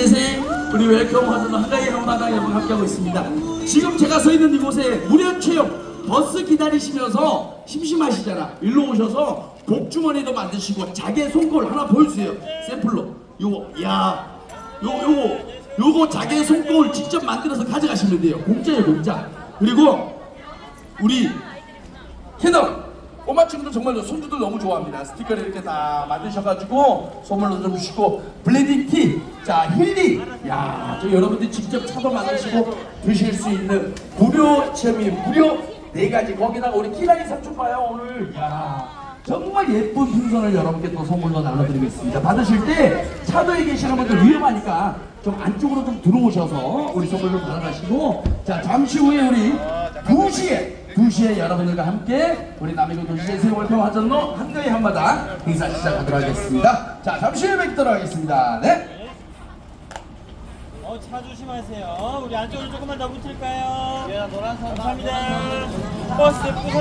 재생 우리 웰컴 하는 한가위 한마당 여러분 함께하고 있습니다. 지금 제가 서 있는 이곳에 무료 체험 버스 기다리시면서 심심하시잖아. 일로 오셔서 복주머니도 만드시고 자개 손걸 하나 보여주세요. 샘플로. 요거 야 요거 요거 요거 자개 손걸 직접 만들어서 가져가시면 돼요. 공짜예요 공짜. 그리고 우리 캐논 꼬마 친구들 정말로 손주들 너무 좋아합니다. 스티커를 이렇게 다 만드셔가지고 선물로 좀 주시고 블렌딩 티, 자 힐리, 야, 저 여러분들이 직접 차도 만드시고 드실 수 있는 무료 체험이 무료 네 가지 거기다가 우리 끼라기 삼촌 봐요 오늘, 야. 정말 예쁜 풍선을 여러분께 또 선물로 나눠드리겠습니다. 받으실 때 차도에 계시는 분들 위험하니까 좀 안쪽으로 좀 들어오셔서 우리 선물 좀 받아가시고 자 잠시 후에 우리 2시에 2시에 여러분들과 함께 우리 남해군 도시의 세월평 화전로 한가위 한마당 행사 시작하도록 하겠습니다. 자 잠시 후에 뵙도록 하겠습니다. 네. 어, 차 조심하세요. 우리 안쪽으로 조금만 더 붙을까요? 예, 노란 선. 감사합니다. 버스 부서